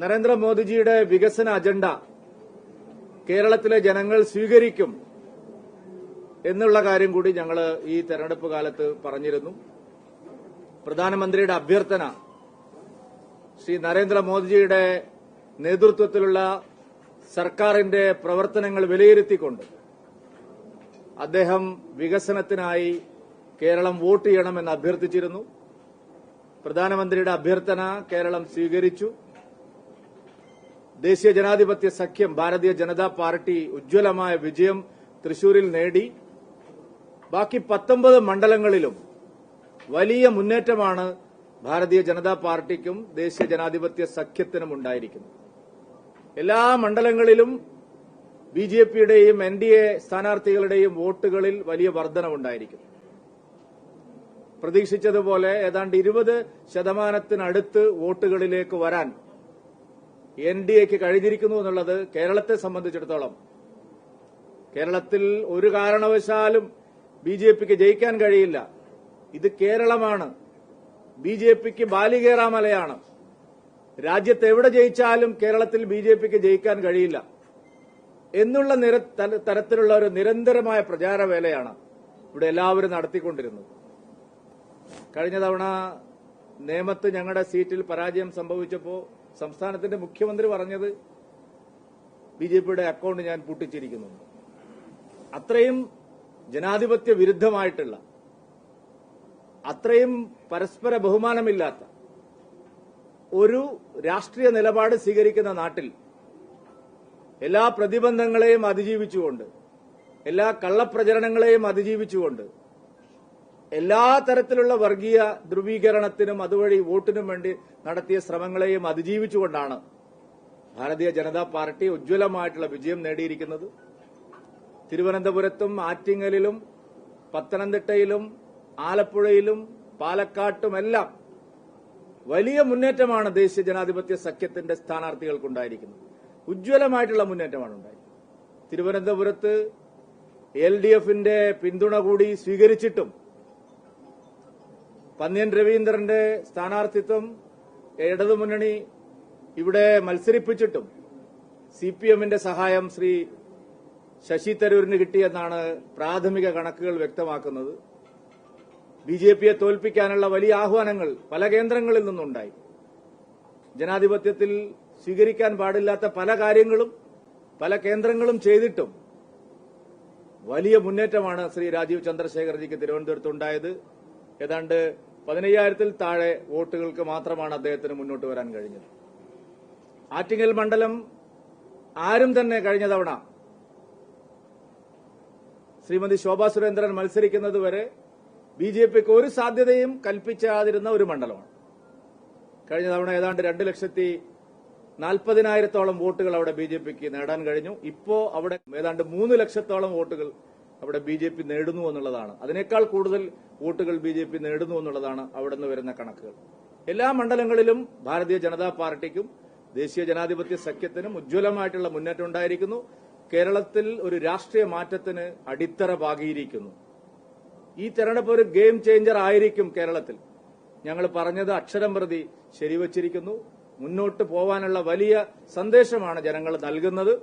നരേന്ദ്രമോദിജിയുടെ വികസന അജണ്ട കേരളത്തിലെ ജനങ്ങൾ സ്വീകരിക്കും എന്നുള്ള കാര്യം കൂടി ഞങ്ങൾ ഈ തെരഞ്ഞെടുപ്പ് കാലത്ത് പറഞ്ഞിരുന്നു. പ്രധാനമന്ത്രിയുടെ അഭ്യർത്ഥന ശ്രീ നരേന്ദ്രമോദിജിയുടെ നേതൃത്വത്തിലുള്ള സർക്കാരിന്റെ പ്രവർത്തനങ്ങൾ വിലയിരുത്തിക്കൊണ്ട് അദ്ദേഹം വികസനത്തിനായി കേരളം വോട്ട് ചെയ്യണമെന്ന് അഭ്യർത്ഥിച്ചിരുന്നു. പ്രധാനമന്ത്രിയുടെ അഭ്യർത്ഥന കേരളം സ്വീകരിച്ചു. ദേശീയ ജനാധിപത്യ സഖ്യം ഭാരതീയ ജനതാ പാർട്ടി ഉജ്ജ്വലമായ വിജയം തൃശൂരിൽ നേടി. ബാക്കി പത്തൊമ്പത് മണ്ഡലങ്ങളിലും വലിയ മുന്നേറ്റമാണ് ഭാരതീയ ജനതാ പാർട്ടിക്കും ദേശീയ ജനാധിപത്യ സഖ്യത്തിനും ഉണ്ടായിരിക്കുന്നത്. എല്ലാ മണ്ഡലങ്ങളിലും ബി ജെ പിയുടെയും എൻ ഡി എ സ്ഥാനാർത്ഥികളുടെയും വോട്ടുകളിൽ വലിയ വർധനവുണ്ടായിരിക്കും പ്രതീക്ഷിച്ചതുപോലെ ഏതാണ്ട് ഇരുപത് ശതമാനത്തിനടുത്ത് വോട്ടുകളിലേക്ക് വരാൻ എൻ ഡി എക്ക് കഴിഞ്ഞിരിക്കുന്നു എന്നുള്ളത് കേരളത്തെ സംബന്ധിച്ചിടത്തോളം. കേരളത്തിൽ ഒരു കാരണവശാലും ബി ജെ പിക്ക് ജയിക്കാൻ കഴിയില്ല. ഇത് കേരളമാണ്. ബി ജെ പിക്ക് ബാലികേറാമലയാണ്. രാജ്യത്ത് എവിടെ ജയിച്ചാലും കേരളത്തിൽ ബി ജെ പിക്ക് ജയിക്കാൻ കഴിയില്ല. എന്നുള്ള തരത്തിലുള്ള ഒരു നിരന്തരമായ പ്രചാരവേലയാണ് ഇവിടെ എല്ലാവരും നടത്തിക്കൊണ്ടിരുന്നത്. കഴിഞ്ഞ തവണ നേമത്ത് ഞങ്ങളുടെ സീറ്റിൽ പരാജയം സംഭവിച്ചപ്പോൾ സംസ്ഥാനത്തിന്റെ മുഖ്യമന്ത്രി പറഞ്ഞത് ബി ജെ പിയുടെ അക്കൗണ്ട് ഞാൻ പൂട്ടിച്ചിരിക്കുന്നു. അത്രയും ജനാധിപത്യ വിരുദ്ധമായിട്ടുള്ള അത്രയും പരസ്പര ബഹുമാനമില്ലാത്ത ഒരു രാഷ്ട്രീയ നിലപാട് സ്വീകരിക്കുന്ന നാട്ടിൽ എല്ലാ പ്രതിബന്ധങ്ങളെയും അതിജീവിച്ചുകൊണ്ട് എല്ലാ കള്ളപ്രചരണങ്ങളെയും അതിജീവിച്ചുകൊണ്ട് എല്ലാ തരത്തിലുള്ള വർഗീയ ധ്രുവീകരണത്തിനും അതുവഴി വോട്ടിനും വേണ്ടി നടത്തിയ ശ്രമങ്ങളെയും അതിജീവിച്ചുകൊണ്ടാണ് ഭാരതീയ ജനതാ പാർട്ടി ഉജ്ജ്വലമായിട്ടുള്ള വിജയം നേടിയിരിക്കുന്നത്. തിരുവനന്തപുരത്തും ആറ്റിങ്ങലിലും പത്തനംതിട്ടയിലും ആലപ്പുഴയിലും പാലക്കാട്ടുമെല്ലാം വലിയ മുന്നേറ്റമാണ് ദേശീയ ജനാധിപത്യ സഖ്യത്തിന്റെ സ്ഥാനാർത്ഥികൾക്കുണ്ടായിരിക്കുന്നത്. ഉജ്ജ്വലമായിട്ടുള്ള മുന്നേറ്റമാണ് ഉണ്ടായിരിക്കുന്നത് തിരുവനന്തപുരത്ത് എൽ ഡി എഫിന്റെ പിന്തുണ കൂടി സ്വീകരിച്ചിട്ടും പന്ന്യൻ രവീന്ദ്രന്റെ സ്ഥാനാർത്ഥിത്വം ഇടതുമുന്നണി ഇവിടെ മത്സരിപ്പിച്ചിട്ടും സി പി എമ്മിന്റെ സഹായം ശ്രീ ശശി തരൂരിന് കിട്ടിയെന്നാണ് പ്രാഥമിക കണക്കുകൾ വ്യക്തമാക്കുന്നത്. ബി ജെ പിയെ തോൽപ്പിക്കാനുള്ള വലിയ ആഹ്വാനങ്ങൾ പല കേന്ദ്രങ്ങളിൽ നിന്നുണ്ടായി. ജനാധിപത്യത്തിൽ സ്വീകരിക്കാൻ പാടില്ലാത്ത പല കാര്യങ്ങളും പല കേന്ദ്രങ്ങളും ചെയ്തിട്ടും വലിയ മുന്നേറ്റമാണ് ശ്രീ രാജീവ് ചന്ദ്രശേഖർജിക്ക് തിരുവനന്തപുരത്ത് ഉണ്ടായത്. ഏതാണ്ട് പതിനയ്യായിരത്തിൽ താഴെ വോട്ടുകൾക്ക് മാത്രമാണ് അദ്ദേഹത്തിന് മുന്നോട്ട് വരാൻ കഴിഞ്ഞത്. ആറ്റിങ്ങൽ മണ്ഡലം ആരും തന്നെ കഴിഞ്ഞ തവണ ശ്രീമതി ശോഭാ സുരേന്ദ്രൻ മത്സരിക്കുന്നത് വരെ ബി ജെ പിക്ക് ഒരു സാധ്യതയും കൽപ്പിച്ചാതിരുന്ന ഒരു മണ്ഡലമാണ്. കഴിഞ്ഞ തവണ ഏതാണ്ട് രണ്ട് ലക്ഷത്തി നാൽപ്പതിനായിരത്തോളം വോട്ടുകൾ അവിടെ ബി ജെ പിക്ക് നേടാൻ കഴിഞ്ഞു. ഇപ്പോ അവിടെ ഏതാണ്ട് മൂന്ന് ലക്ഷത്തോളം വോട്ടുകൾ അവിടെ ബി ജെ പി നേടുന്നു എന്നുള്ളതാണ്. അതിനേക്കാൾ കൂടുതൽ വോട്ടുകൾ ബി ജെ പി നേടുന്നു എന്നുള്ളതാണ് അവിടെ നിന്ന് വരുന്ന കണക്കുകൾ. എല്ലാ മണ്ഡലങ്ങളിലും ഭാരതീയ ജനതാ പാർട്ടിക്കും ദേശീയ ജനാധിപത്യ സഖ്യത്തിനും ഉജ്ജ്വലമായിട്ടുള്ള മുന്നേറ്റം ഉണ്ടായിരിക്കുന്നു. കേരളത്തിൽ ഒരു രാഷ്ട്രീയ മാറ്റത്തിന് അടിത്തറ പാകിയിരിക്കുന്നു. ഈ തെരഞ്ഞെടുപ്പ് ഒരു ഗെയിം ചേഞ്ചർ ആയിരിക്കും കേരളത്തിൽ. ഞങ്ങൾ പറഞ്ഞത് അക്ഷരം പ്രതി ശരിവച്ചിരിക്കുന്നു. മുന്നോട്ട് പോവാനുള്ള വലിയ സന്ദേശമാണ് ജനങ്ങൾ നൽകുന്നത്.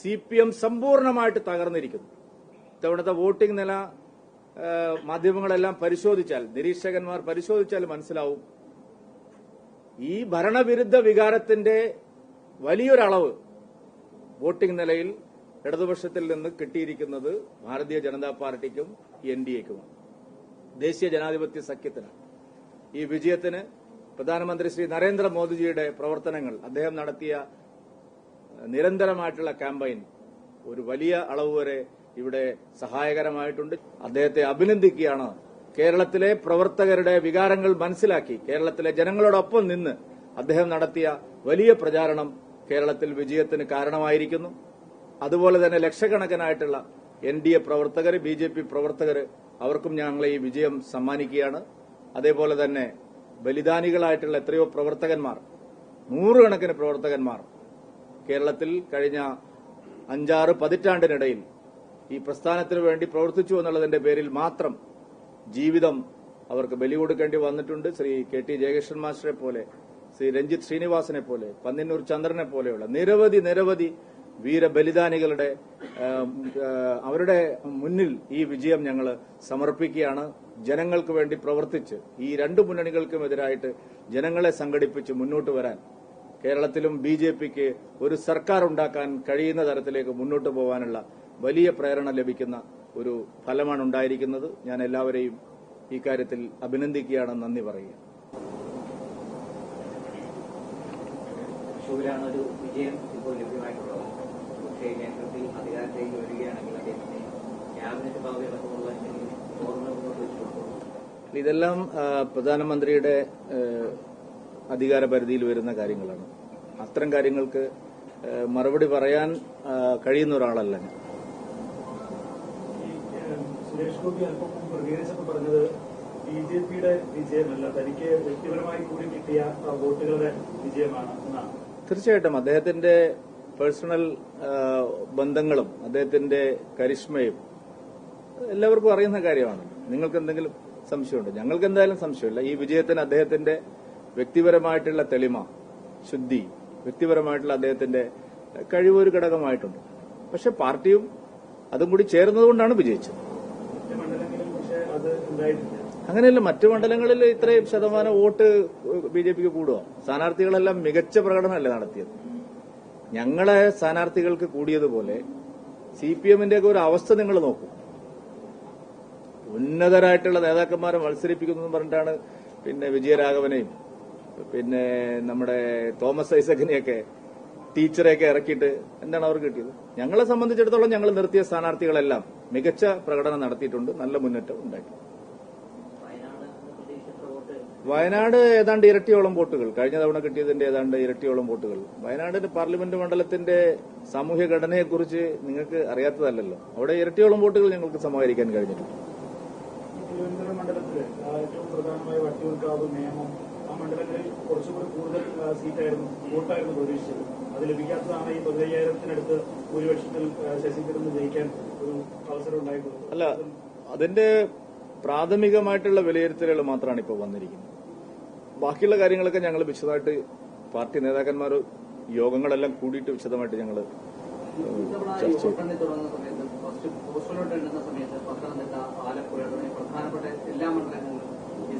സി പി എം സമ്പൂർണമായിട്ട് തകർന്നിരിക്കുന്നു. ഇത്തവണത്തെ വോട്ടിംഗ് നില മാധ്യമങ്ങളെല്ലാം പരിശോധിച്ചാൽ നിരീക്ഷകന്മാർ പരിശോധിച്ചാൽ മനസ്സിലാവും. ഈ ഭരണവിരുദ്ധ വികാരത്തിന്റെ വലിയൊരളവ് വോട്ടിംഗ് നിലയിൽ ഇടതുപക്ഷത്തിൽ നിന്ന് കിട്ടിയിരിക്കുന്നത് ഭാരതീയ ജനതാ പാർട്ടിക്കും എൻ ഡി എക്കുമാണ്. ദേശീയ ജനാധിപത്യ സഖ്യത്തിന് ഈ വിജയത്തിന് പ്രധാനമന്ത്രി ശ്രീ നരേന്ദ്രമോദിജിയുടെ പ്രവർത്തനങ്ങൾ അദ്ദേഹം നടത്തിയ നിരന്തരമായിട്ടുള്ള ക്യാമ്പയിൻ ഒരു വലിയ അളവ് വരെ ഇവിടെ സഹായകരമായിട്ടുണ്ട്. അദ്ദേഹത്തെ അഭിനന്ദിക്കുകയാണ്. കേരളത്തിലെ പ്രവർത്തകരുടെ വികാരങ്ങൾ മനസ്സിലാക്കി കേരളത്തിലെ ജനങ്ങളോടൊപ്പം നിന്ന് അദ്ദേഹം നടത്തിയ വലിയ പ്രചാരണം കേരളത്തിൽ വിജയത്തിന് കാരണമായിരിക്കുന്നു. അതുപോലെ തന്നെ ലക്ഷക്കണക്കിനായിട്ടുള്ള എൻ ഡി എ പ്രവർത്തകർ ബി ജെ പി പ്രവർത്തകർ അവർക്കും ഞങ്ങൾ ഈ വിജയം സമ്മാനിക്കുകയാണ്. അതേപോലെ തന്നെ ബലിദാനികളായിട്ടുള്ള എത്രയോ പ്രവർത്തകന്മാർ നൂറുകണക്കിന് പ്രവർത്തകന്മാർ കേരളത്തിൽ കഴിഞ്ഞ അഞ്ചാറ് പതിറ്റാണ്ടിനിടയിൽ ഈ പ്രസ്ഥാനത്തിന് വേണ്ടി പ്രവർത്തിച്ചു എന്നുള്ളതിന്റെ പേരിൽ മാത്രം ജീവിതം അവർക്ക് ബലി കൊടുക്കേണ്ടി വന്നിട്ടുണ്ട്. ശ്രീ കെ ടി ജയകൃഷ്ണൻ മാസ്റ്ററെ പോലെ ശ്രീ രഞ്ജിത്ത് ശ്രീനിവാസനെ പോലെ പന്നിന്നൂർ ചന്ദ്രനെ പോലെയുള്ള നിരവധി നിരവധി വീരബലിദാനികളുടെ അവരുടെ മുന്നിൽ ഈ വിജയം ഞങ്ങൾ സമർപ്പിക്കുകയാണ്. ജനങ്ങൾക്ക് വേണ്ടി പ്രവർത്തിച്ച് ഈ രണ്ട് മുന്നണികൾക്കും മുന്നണികൾക്കുമെതിരായിട്ട് ജനങ്ങളെ സംഘടിപ്പിച്ച് മുന്നോട്ട് വരാൻ കേരളത്തിലും ബി ഒരു സർക്കാർ ഉണ്ടാക്കാൻ കഴിയുന്ന തരത്തിലേക്ക് മുന്നോട്ട് പോകാനുള്ള വലിയ പ്രേരണ ലഭിക്കുന്ന ഒരു ഫലമാണ് ഉണ്ടായിരിക്കുന്നത് ഞാൻ എല്ലാവരെയും ഈ കാര്യത്തിൽ അഭിനന്ദിക്കുകയാണ്. നന്ദി പറയുക. ഒരു വിജയം ഇപ്പോൾ ലഭ്യമായിട്ടുള്ളത്. പക്ഷേ കേന്ദ്രത്തിൽ അധികാരത്തിലേക്ക് വരികയാണെങ്കിൽ അദ്ദേഹത്തിന് ക്യാബിനറ്റ് പദവി അടക്കമുള്ള എന്തെങ്കിലും ഓർമ്മ മുന്നോട്ട് വെച്ചിട്ടുണ്ടോ? ഇതെല്ലാം പ്രധാനമന്ത്രിയുടെ അധികാര പരിധിയിൽ വരുന്ന കാര്യങ്ങളാണ്. അത്തരം കാര്യങ്ങൾക്ക് മറുപടി പറയാൻ കഴിയുന്ന ഒരാളല്ല ഞാൻ. സുരേഷ് ഗോപി അല്പം പ്രതികരിച്ചപ്പോൾ പറഞ്ഞത് ബി ജെ പിയുടെ വിജയമല്ല തനിക്ക് വ്യക്തിപരമായി കൂടി കിട്ടിയ വോട്ടുകളുടെ വിജയമാണ് എന്നാണ്. തീർച്ചയായിട്ടും അദ്ദേഹത്തിന്റെ പേഴ്സണൽ ബന്ധങ്ങളും അദ്ദേഹത്തിന്റെ കരിഷ്മയും എല്ലാവർക്കും അറിയുന്ന കാര്യമാണ്. നിങ്ങൾക്ക് എന്തെങ്കിലും സംശയമുണ്ട്? ഞങ്ങൾക്ക് എന്തായാലും സംശയമില്ല. ഈ വിജയത്തിന് അദ്ദേഹത്തിന്റെ വ്യക്തിപരമായിട്ടുള്ള തെളിമ ശുദ്ധി വ്യക്തിപരമായിട്ടുള്ള അദ്ദേഹത്തിന്റെ കഴിവ് ഒരു ഘടകമായിട്ടുണ്ട്. പക്ഷെ പാർട്ടിയും അതും കൂടി ചേർന്നതുകൊണ്ടാണ് വിജയിച്ചത്. അങ്ങനെയല്ല മറ്റു മണ്ഡലങ്ങളിൽ ഇത്രയും ശതമാനം വോട്ട് ബി ജെ പിക്ക് കൂടുക സ്ഥാനാർത്ഥികളെല്ലാം മികച്ച പ്രകടനമല്ലേ നടത്തിയത്? ഞങ്ങളെ സ്ഥാനാർത്ഥികൾക്ക് കൂടിയതുപോലെ സി പി എമ്മിന്റെ ഒക്കെ ഒരു അവസ്ഥ നിങ്ങൾ നോക്കൂ. ഉന്നതരായിട്ടുള്ള നേതാക്കന്മാരെ മത്സരിപ്പിക്കുന്നു പറഞ്ഞിട്ടാണ് പിന്നെ വിജയരാഘവനെയും പിന്നെ നമ്മുടെ തോമസ് ഐസക്കിനെയൊക്കെ ടീച്ചറെയൊക്കെ ഇറക്കിയിട്ട് എന്താണ് അവർക്ക് കിട്ടിയത്? ഞങ്ങളെ സംബന്ധിച്ചിടത്തോളം ഞങ്ങൾ നിർത്തിയ സ്ഥാനാർത്ഥികളെല്ലാം മികച്ച പ്രകടനം നടത്തിയിട്ടുണ്ട് നല്ല മുന്നേറ്റം ഉണ്ടാക്കി. വയനാട് ഏതാണ്ട് ഇരട്ടിയോളം വോട്ടുകൾ കഴിഞ്ഞ തവണ കിട്ടിയതിന്റെ ഏതാണ്ട് ഇരട്ടിയോളം വോട്ടുകൾ. വയനാടിന്റെ പാർലമെന്റ് മണ്ഡലത്തിന്റെ സാമൂഹ്യ ഘടനയെക്കുറിച്ച് നിങ്ങൾക്ക് അറിയാത്തതല്ലല്ലോ. അവിടെ ഇരട്ടിയോളം വോട്ടുകൾ ഞങ്ങൾക്ക് സമാഹരിക്കാൻ കഴിഞ്ഞിട്ടുണ്ട്. ആ മണ്ഡലങ്ങളിൽ കുറച്ചുകൂടി കൂടുതൽ സീറ്റായിരുന്നു വോട്ടായിരുന്നു പ്രതീക്ഷിച്ചത്. അത് ലഭിക്കാത്തതാണ് ഈ പതിനയ്യായിരത്തിനടുത്ത് ഭൂരിപക്ഷത്തിൽ ശശി തരൂരിന് ജയിക്കാൻ ഒരു അവസരം ഉണ്ടായിട്ടുള്ളത്. അല്ല അതിന്റെ പ്രാഥമികമായിട്ടുള്ള വിലയിരുത്തലുകൾ മാത്രമാണ് ഇപ്പോൾ വന്നിരിക്കുന്നത്. ബാക്കിയുള്ള കാര്യങ്ങളൊക്കെ ഞങ്ങൾ വിശദമായിട്ട് പാർട്ടി നേതാക്കന്മാർ യോഗങ്ങളെല്ലാം കൂടിയിട്ട് വിശദമായിട്ട് ഞങ്ങൾ ചർച്ച ഈ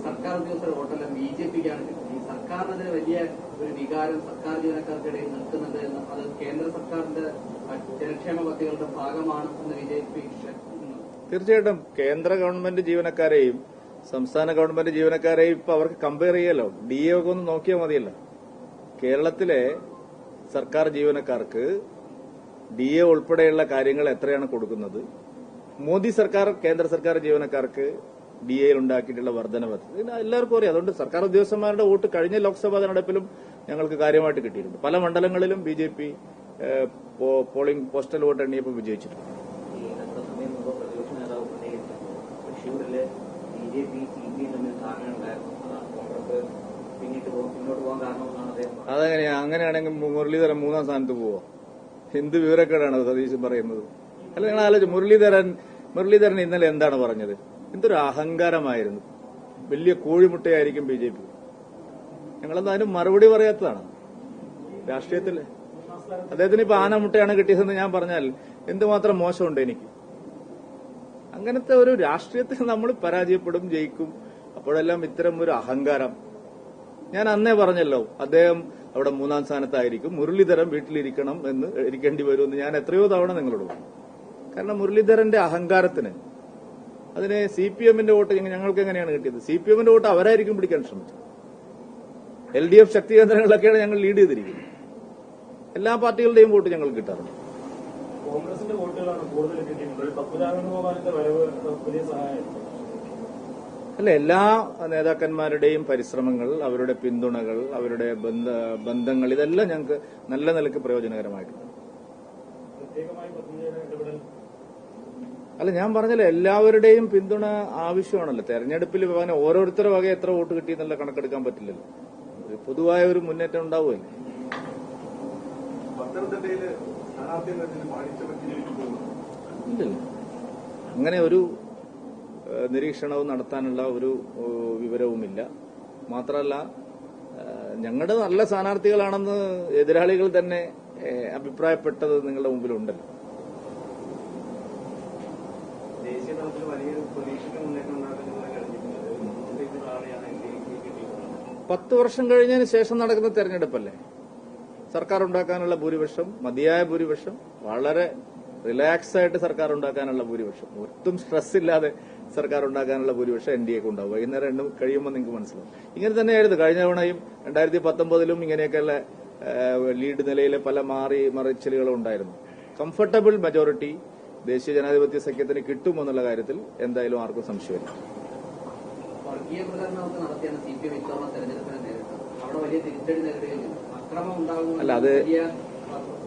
സർക്കാർ ഉദ്യോഗസ്ഥരുടെ വോട്ടെല്ലാം ബി ജെ പിക്കാണ് ഈ സർക്കാരിനെതിരെ വലിയ ഒരു വികാരം സർക്കാർ ജീവനക്കാർക്കിടയിൽ നിൽക്കുന്നുണ്ട് എന്ന് അത് കേന്ദ്ര സർക്കാരിന്റെ ജനക്ഷേമ പദ്ധതികളുടെ ഭാഗമാണ് എന്ന് പി തീർച്ചയായിട്ടും കേന്ദ്ര ഗവൺമെന്റ് ജീവനക്കാരെയും സംസ്ഥാന ഗവൺമെന്റ് ജീവനക്കാരെയും ഇപ്പൊ അവർക്ക് കമ്പയർ ചെയ്യാലോ ഡി എ ഒക്കെ ഒന്ന് നോക്കിയാൽ മതിയല്ലോ. കേരളത്തിലെ സർക്കാർ ജീവനക്കാർക്ക് ഡി എ ഉൾപ്പെടെയുള്ള കാര്യങ്ങൾ എത്രയാണ് കൊടുക്കുന്നത്? മോദി സർക്കാർ കേന്ദ്ര സർക്കാർ ജീവനക്കാർക്ക് ഡി എയിൽ ഉണ്ടാക്കിയിട്ടുള്ള വർധനവ്. എല്ലാവർക്കും അറിയാം. അതുകൊണ്ട് സർക്കാർ ഉദ്യോഗസ്ഥന്മാരുടെ വോട്ട് കഴിഞ്ഞ ലോക്സഭാ തെരഞ്ഞെടുപ്പിലും ഞങ്ങൾക്ക് കാര്യമായിട്ട് കിട്ടിയിട്ടുണ്ട്. പല മണ്ഡലങ്ങളിലും B J P polling postal vote എണ്ണിയപ്പോൾ വിജയിച്ചിട്ടുണ്ട്. അതെങ്ങനെയാ അങ്ങനെയാണെങ്കിൽ മുരളീധരൻ മൂന്നാം സ്ഥാനത്ത് പോവോ? എന്ത് വിവരക്കേടാണ് സതീശൻ പറയുന്നത്? അല്ല നിങ്ങൾ ആലോചിച്ച് മുരളീധരൻ മുരളീധരൻ ഇന്നലെ എന്താണ് പറഞ്ഞത്? എന്തൊരു അഹങ്കാരമായിരുന്നു. വലിയ കോഴിമുട്ടയായിരിക്കും ബി ജെ പി. ഞങ്ങളെന്താ അതിന് മറുപടി പറയാത്തതാണ്? രാഷ്ട്രീയത്തിൽ അദ്ദേഹത്തിന് ഇപ്പൊ ആനമുട്ടയാണ് കിട്ടിയതെന്ന് ഞാൻ പറഞ്ഞാൽ എന്തുമാത്രം മോശമുണ്ട് എനിക്ക്? അങ്ങനത്തെ ഒരു രാഷ്ട്രീയത്തിൽ നമ്മൾ പരാജയപ്പെടും ജയിക്കും. അപ്പോഴെല്ലാം ഇത്തരം ഒരു അഹങ്കാരം. ഞാൻ അന്നേ പറഞ്ഞല്ലോ അദ്ദേഹം അവിടെ മൂന്നാം സ്ഥാനത്തായിരിക്കും. മുരളീധരൻ വീട്ടിലിരിക്കണം എന്ന് ഇരിക്കേണ്ടി വരുമെന്ന് ഞാൻ എത്രയോ തവണ നിങ്ങളോട് പറഞ്ഞു. കാരണം മുരളീധരന്റെ അഹങ്കാരത്തിന് അതിന് സി പി എമ്മിന്റെ വോട്ട് ഞങ്ങൾക്ക് എങ്ങനെയാണ് കിട്ടിയത്? സി പി എമ്മിന്റെ വോട്ട് അവരായിരിക്കും പിടിക്കാൻ ശ്രമിച്ചത്. എൽ ഡി എഫ് ശക്തി കേന്ദ്രങ്ങളിലൊക്കെയാണ് ഞങ്ങൾ ലീഡ് ചെയ്തിരിക്കുന്നത്. എല്ലാ പാർട്ടികളുടെയും വോട്ട് ഞങ്ങൾ കിട്ടാറുണ്ട്. കോൺഗ്രസിന്റെ വോട്ടുകളാണ് കൂടുതൽ കിട്ടിയിട്ടുള്ളത്. അല്ല എല്ലാ നേതാക്കന്മാരുടെയും പരിശ്രമങ്ങൾ അവരുടെ പിന്തുണകൾ അവരുടെ ബന്ധങ്ങൾ ഇതെല്ലാം ഞങ്ങൾക്ക് നല്ല നിലയ്ക്ക് പ്രയോജനകരമായിട്ടുണ്ട്. അല്ല ഞാൻ പറഞ്ഞല്ലോ എല്ലാവരുടെയും പിന്തുണ ആവശ്യമാണല്ലോ. തെരഞ്ഞെടുപ്പിൽ പോകാൻ ഓരോരുത്തരുടെ വക എത്ര വോട്ട് കിട്ടി എന്നുള്ള കണക്കെടുക്കാൻ പറ്റില്ലല്ലോ. പൊതുവായ ഒരു മുന്നേറ്റം ഉണ്ടാവുമല്ലേ? ഇല്ലല്ലോ. അങ്ങനെ ഒരു നിരീക്ഷണവും നടത്താനുള്ള ഒരു വിവരവുമില്ല. മാത്രമല്ല ഞങ്ങളുടെ നല്ല സ്ഥാനാർത്ഥികളാണെന്ന് എതിരാളികൾ തന്നെ അഭിപ്രായപ്പെട്ടത് നിങ്ങളുടെ മുമ്പിലുണ്ടല്ലോ ദേശീയ തലത്തിൽ വലിയൊരു പ്രതീക്ഷയ്ക്ക് മുന്നേറ്റം ഉണ്ടാക്കുന്നത് കഴിഞ്ഞിട്ടുണ്ട് മുന്നൂറ്റി താഴെയാണ് എൻ ഡി എക്ക് കിട്ടിയിട്ടുള്ളത് പത്ത് വർഷം കഴിഞ്ഞതിന് ശേഷം നടക്കുന്ന തെരഞ്ഞെടുപ്പല്ലേ? സർക്കാർ ഉണ്ടാക്കാനുള്ള ഭൂരിപക്ഷം മതിയായ ഭൂരിപക്ഷം വളരെ റിലാക്സ് ആയിട്ട് സർക്കാർ ഉണ്ടാക്കാനുള്ള ഭൂരിപക്ഷം. ഒട്ടും സ്ട്രെസ് ഇല്ലാതെ സർക്കാർ ഉണ്ടാക്കാനുള്ള ഭൂരിപക്ഷം എൻ ഡി എക്ക് ഉണ്ടാവും. വൈകുന്നേരം രണ്ടും കഴിയുമ്പോൾ നിങ്ങൾക്ക് മനസ്സിലാവും. ഇങ്ങനെ തന്നെയായിരുന്നു കഴിഞ്ഞ തവണയും രണ്ടായിരത്തി പത്തൊമ്പതിലും ഇങ്ങനെയൊക്കെയുള്ള ലീഡ് നിലയിലെ പല മാറി മറിച്ചിലുകളും ഉണ്ടായിരുന്നു. കംഫർട്ടബിൾ മെജോറിറ്റി ദേശീയ ജനാധിപത്യ സഖ്യത്തിന് കിട്ടുമെന്നുള്ള കാര്യത്തിൽ എന്തായാലും ആർക്കും സംശയമില്ല. അല്ല, അത്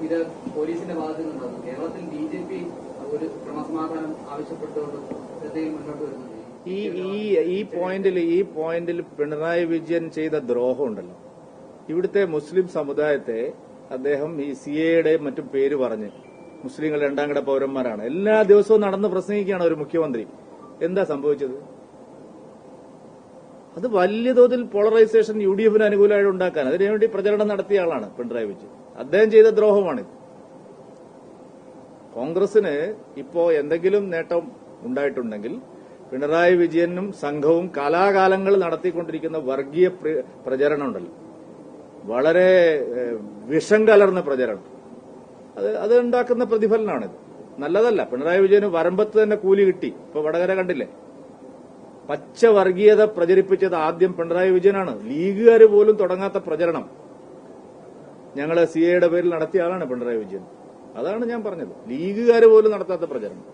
ഇത് പോലീസിന്റെ ഭാഗത്തു നിന്നുണ്ടാകും കേരളത്തിൽ ബി ജെ പി ഒരു ക്രമസമാധാനം ആവശ്യപ്പെട്ടുകൊണ്ട് മുന്നോട്ട് വരുന്നത് ഈ ഈ ഈ പോയിന്റിൽ ഈ പോയിന്റിൽ പിണറായി വിജയൻ ചെയ്ത ദ്രോഹം ഉണ്ടല്ലോ. ഇവിടുത്തെ മുസ്ലിം സമുദായത്തെ അദ്ദേഹം ഈ സി എയുടെ മറ്റും പേര് പറഞ്ഞ് മുസ്ലിങ്ങൾ രണ്ടാം കിട പൗരന്മാരാണ്. എല്ലാ ദിവസവും നടന്ന് പ്രസംഗിക്കുകയാണ് ഒരു മുഖ്യമന്ത്രി. എന്താ സംഭവിച്ചത്? അത് വലിയ തോതിൽ പോളറൈസേഷൻ യു ഡി എഫിന് അനുകൂലമായിട്ട് ഉണ്ടാക്കാൻ. അതിനുവേണ്ടി പ്രചരണം നടത്തിയ ആളാണ് പിണറായി വിജയൻ. അദ്ദേഹം ചെയ്ത ദ്രോഹമാണ് കോൺഗ്രസിന് ഇപ്പോ എന്തെങ്കിലും നേട്ടം ഉണ്ടായിട്ടുണ്ടെങ്കിൽ പിണറായി വിജയനും സംഘവും കാലാകാലങ്ങൾ നടത്തിക്കൊണ്ടിരിക്കുന്ന വർഗീയ പ്ര- പ്രചരണം ഉണ്ടല്ലോ. വളരെ വിഷം കലർന്ന പ്രചരണം. അത് അത് ഉണ്ടാക്കുന്ന പ്രതിഫലനമാണിത് നല്ലതല്ല. പിണറായി വിജയന് വരമ്പത്ത് തന്നെ കൂലി കിട്ടി. ഇപ്പൊ വടകര കണ്ടില്ലേ? പച്ച വർഗീയത പ്രചരിപ്പിച്ചത് ആദ്യം പിണറായി വിജയനാണ്. ലീഗുകാർ പോലും തുടങ്ങാത്ത പ്രചരണം. ഞങ്ങൾ സി എയുടെ പേരിൽ നടത്തിയ ആളാണ് പിണറായി വിജയൻ. അതാണ് ഞാൻ പറഞ്ഞത്. ലീഗുകാർ പോലും നടത്താത്ത പ്രചരണം.